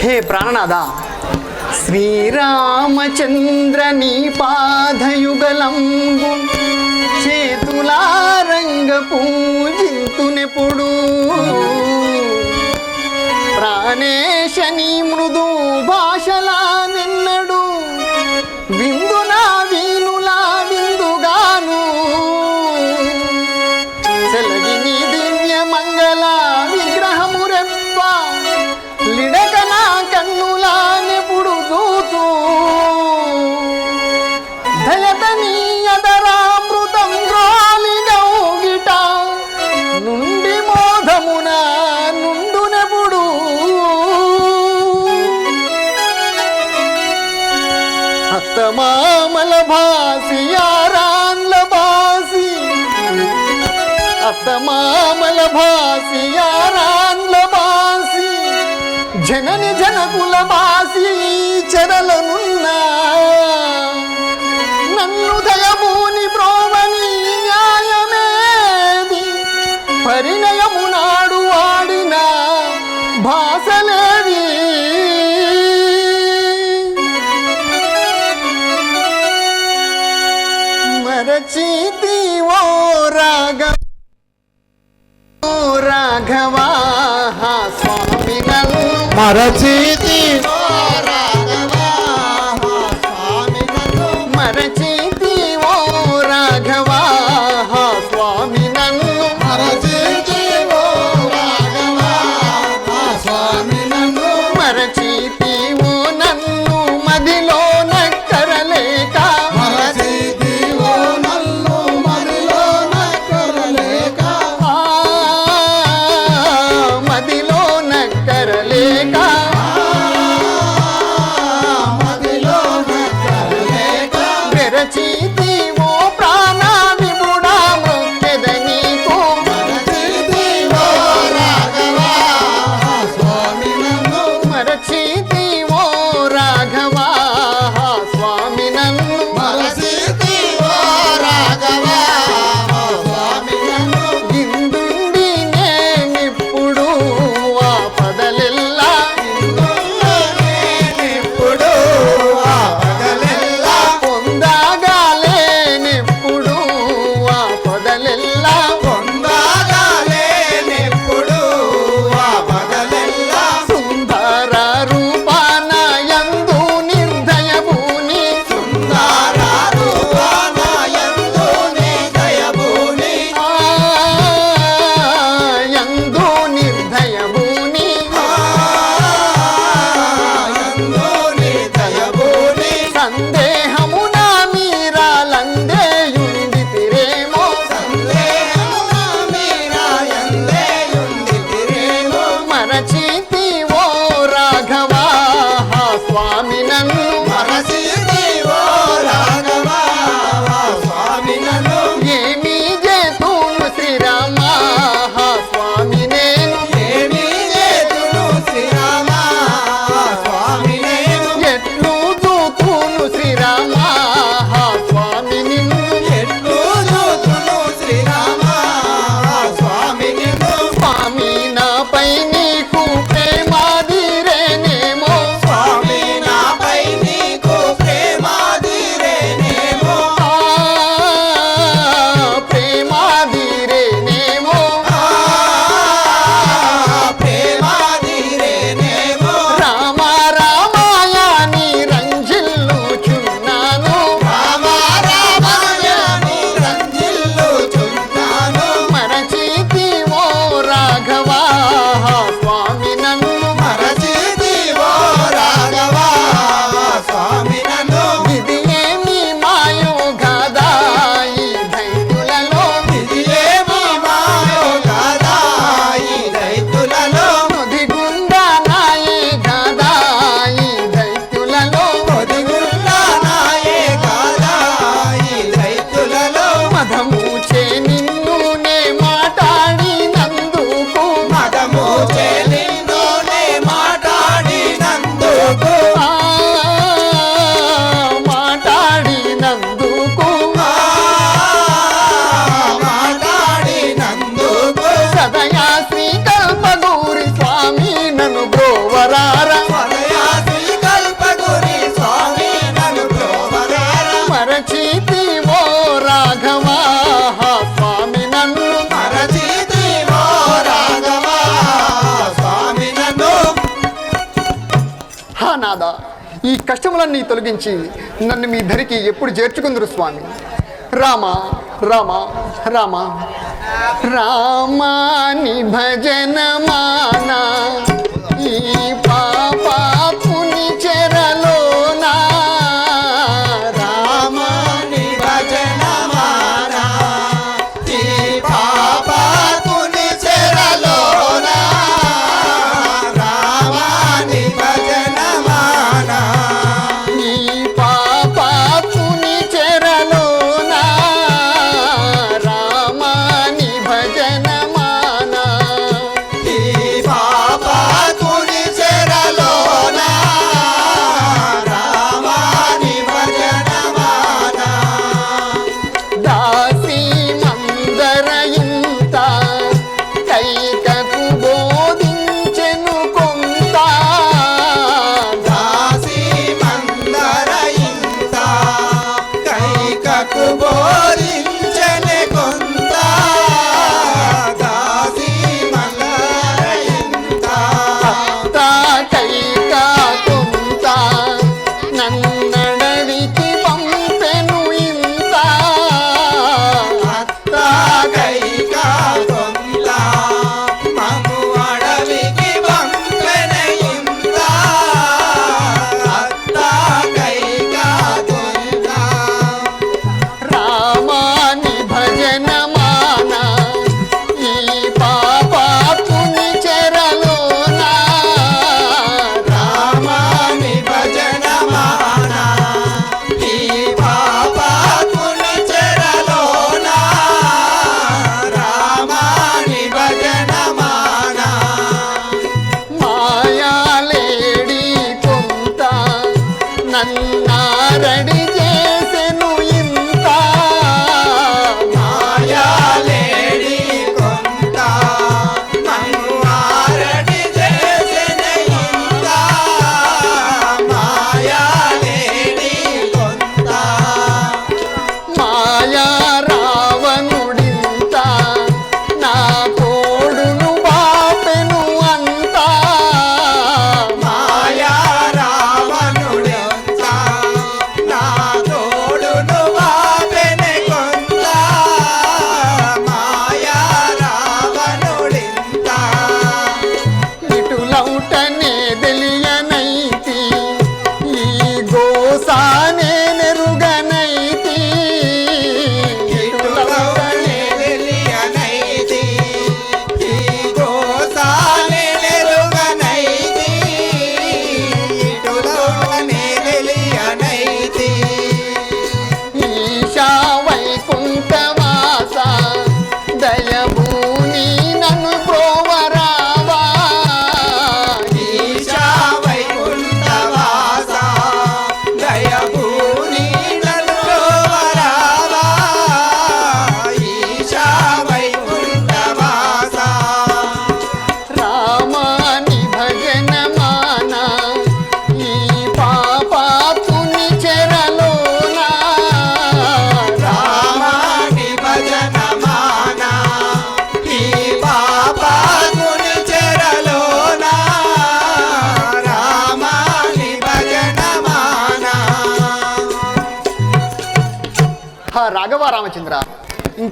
హే ప్రాణనాథ. శ్రీరామచంద్ర నీ పాదయుగలంబు చేతులారంగ పూజింతునెప్పుడు. ప్రాణేశ నీ మృదు భాషలా అత్తమామల భాసి యారాన్ల భాసి అత్తమామల భాసి యారాన్ల భాసి జనని జనకుల భాసి చెరలను రాఘవా స్వామి మరచేతి కష్టములన్నీ తొలగించి నన్ను మీ ధరికి ఎప్పుడు చేర్చుకుందరు స్వామి. రామ రామ రామ. రామాని భజన మానా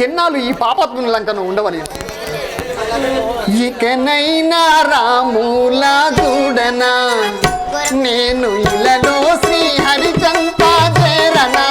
కెన్నాలు ఈ పాపాత్మ లంకను ఉండవని. ఇకనైనా రాములా చూడనా నేను ఇలా శ్రీ హరిచంతా చేరనా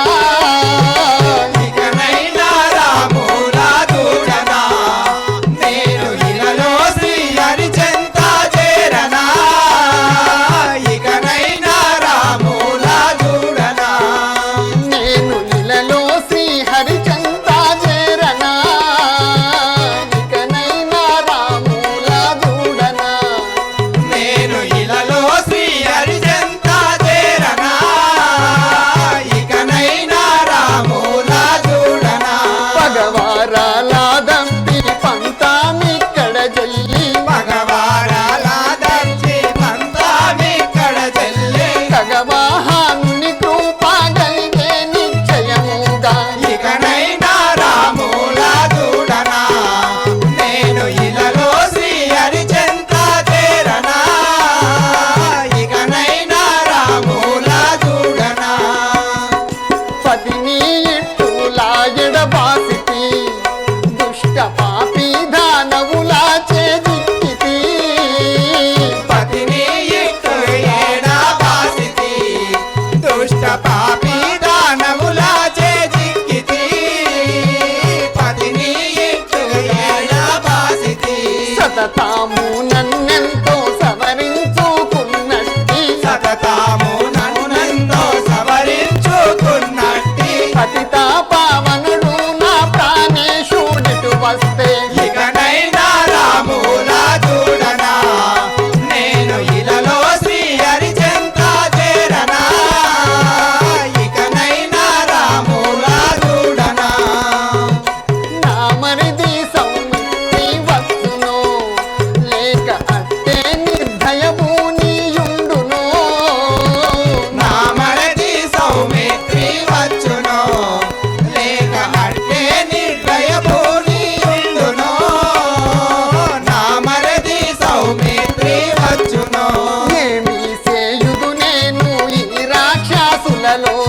no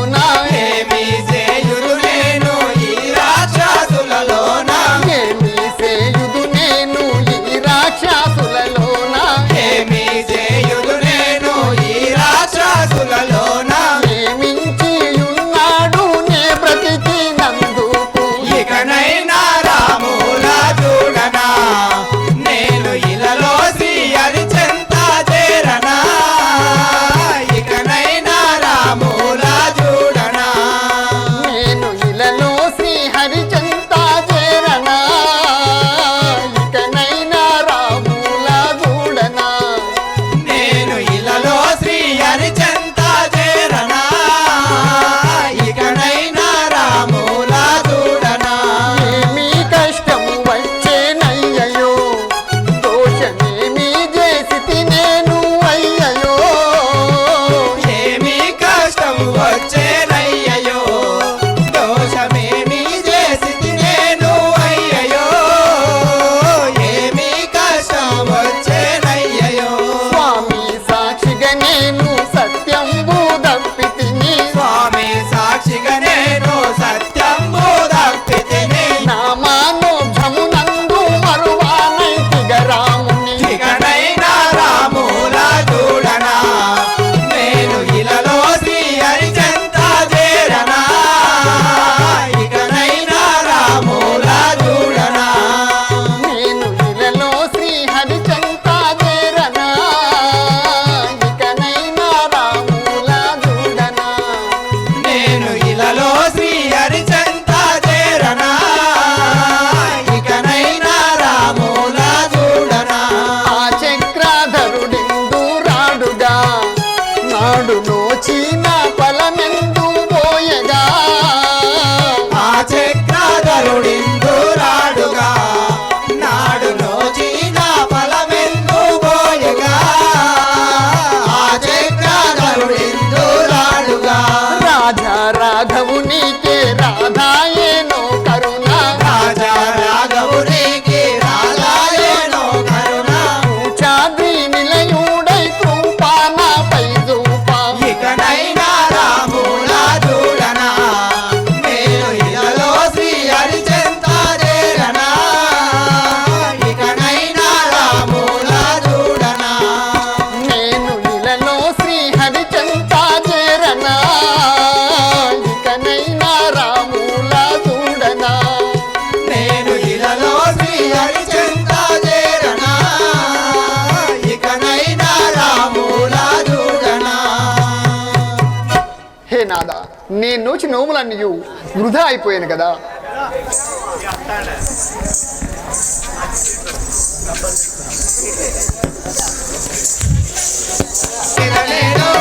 నేను నోచి నోములన్నీ వృధా అయిపోయాను కదా.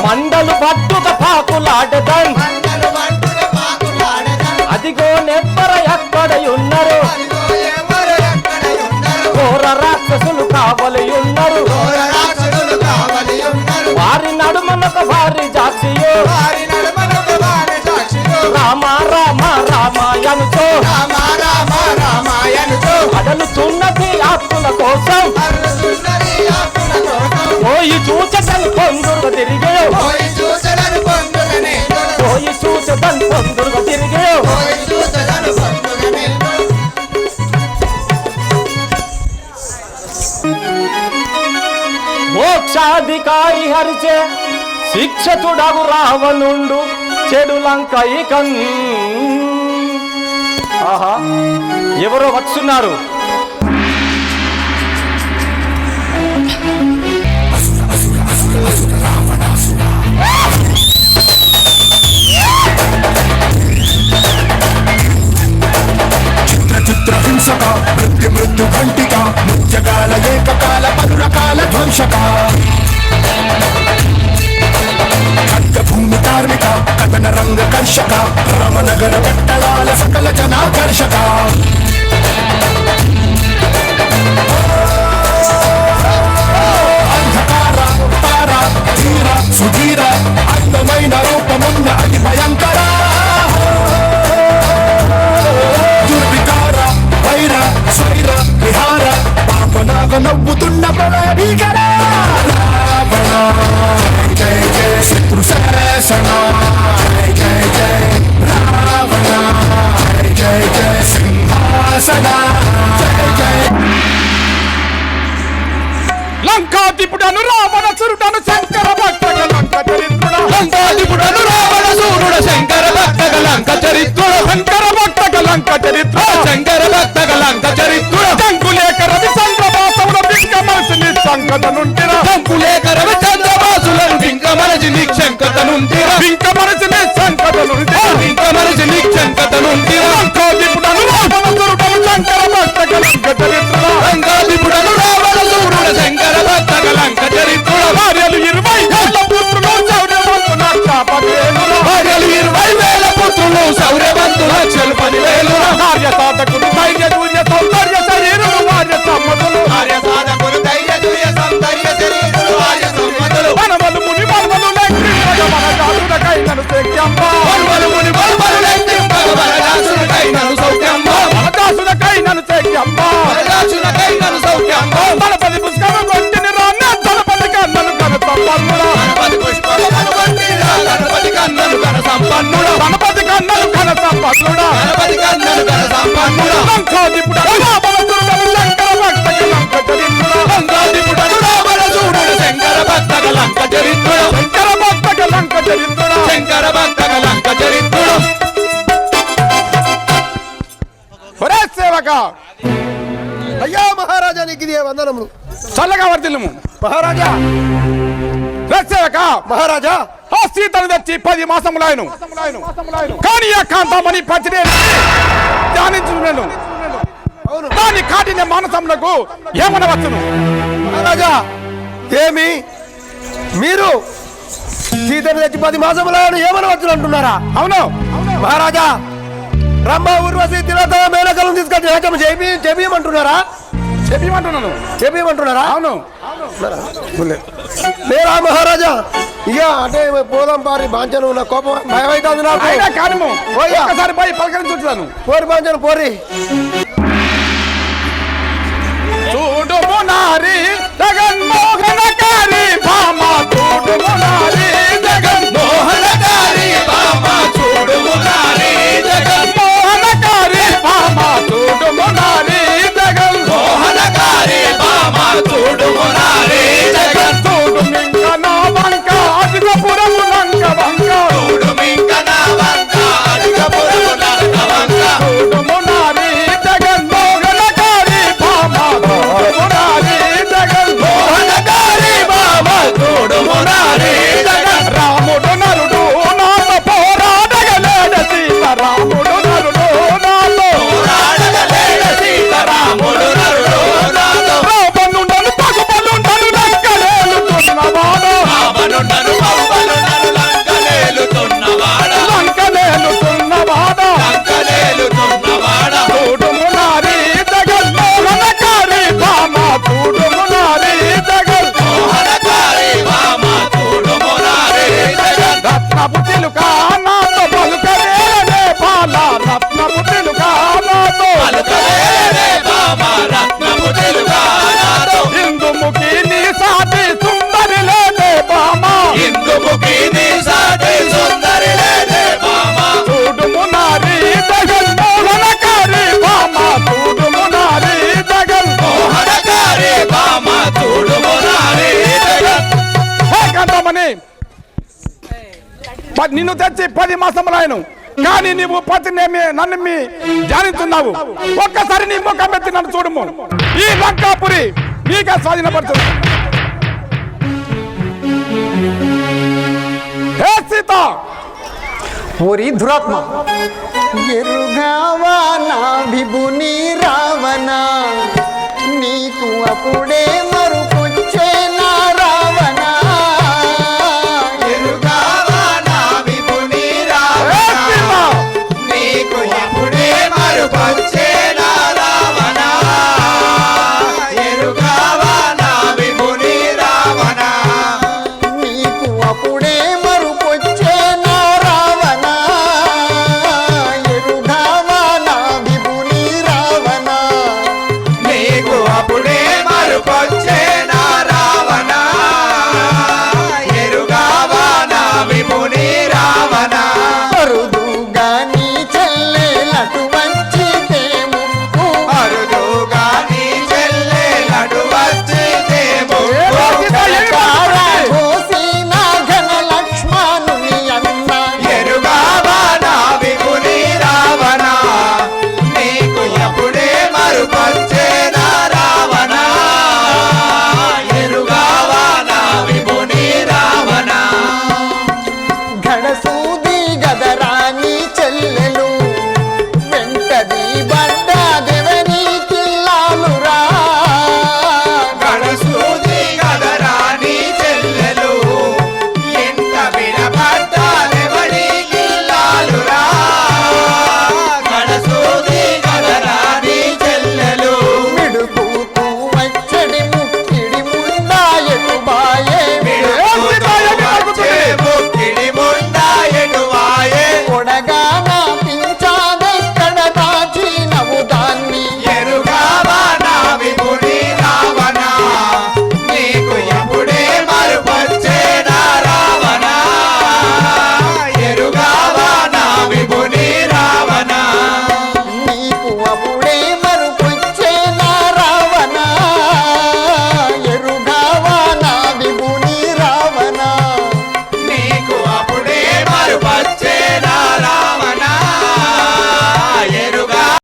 మండలు పట్టుక పాకులాడదాం అదిగో నెబ్బర ఎక్కడయున్నారు ఘోర రాక్షసులు కావలి ఉన్నారు. ఘోర వారి నడుమనక వారి జాక్షియో రామ రామ రామాయణతో. రామ రామ రామాయణుతో. అడలు చున్నది ఆత్మల కోసం. పోయి చూచటను పొందురుగా తిరిగే. పోయి చూసలను పొందుగనే పోయి చూచటను పొందురుగా తిరిగే. పోయి మోక్షాధికారి హరిచే శిక్షతుడగు రావణుండు. చెడు లంక ఇకన్ ఆహా ఎవరో వచ్చున్నారు చిత్ర హింసక మృత్యు మృత్యు ఘంటిక నృత్యకాల ఏకకాల పలురకాల ధ్వంసక. ఖడ్గ కార్మిక కథన రంగ కర్షక రామనగర పట్టణాల సకల జనాకర్షక. అంధకార తార ధీర సుధీర అందమైన రూపమున్న అతి భయంకర. దుర్వికార వైర స్వైర విహార నవ్వుతున్న భీకర రావణ జయ జయ శత్రు శాసన జయ జయ జయ రావణ జయ జయ సింహాసన జయ లంకాధిపుడను రావణసురుడను శంకర భక్తగ లంక చరిత్రుడ లంకాధిపుడను రావణ సూర్యుడ శంకర భక్తగ లంక చరిత్రుడు శంకర భక్తగ లంక చరిత్ర శంకర భక్తగ లంక చరిత్రుడు శంకులేఖ రవి నిస్సంకత నుండిర దంకులేక రవి చంద్రబాసులను బింక మనసి నిక్షంకత నుండిరా బింక మనసు నిస్సంకత నుండిర బింక మనసి నిక్షంకత నుండిరా లంకాధిపుడను రావణసురుడను శంకర భక్తగ లంక చరిత్రుడ లంకాధిపుడను రావణ సూర్యుడ శంకర చరిత్రుడు అయ్యా మహారాజా నీకు ఇదే వందనములు. చల్లగా వర్దిల్లుము మహారాజా. మహారాజా. ఆ సీతను తెచ్చి పది మాసములాయను. కానీ ఆ కాంతమని పచ్చిదే ధ్యానించున్నాను అవును. దాని కాటిన మానసములకు ఏమనవచ్చును? మహారాజా ఏమి? మీరు సీతను తెచ్చి పది మాసములు ఏమనవచ్చు అంటున్నారా? అవును. మహారాజా రమ్మ ఊర్వశి తిలత మేనకలను తీసుకొచ్చి హత్యం చేపి చెప్పమంటున్నారా చెప్పమంటున్నాను చెప్పమంటున్నారా అవును. లేరా మహారాజా ఇక అంటే పోదాం పారి బాంచను నా కోపం భయం అవుతుంది నాకు పోయ్యా. ఒక్కసారి పోయి పలకరించుతాను పోరి బాంచను పోరి. చూడుము నారి జగన్మోహనకారి భామ చూడుము నారి పది మాసములైన కానీ నీవు పతి నన్ను మీ ధ్యానిస్తున్నావు ఒక్కసారి నీ ముఖం ఎత్తి నన్ను చూడము. ఈ లంకాపురి నీకే స్వాధీనపడుతుంది హే సీత! ఓరి దురాత్మ. ఎరుగావా విభుని రావణ నీకు అప్పుడే మరు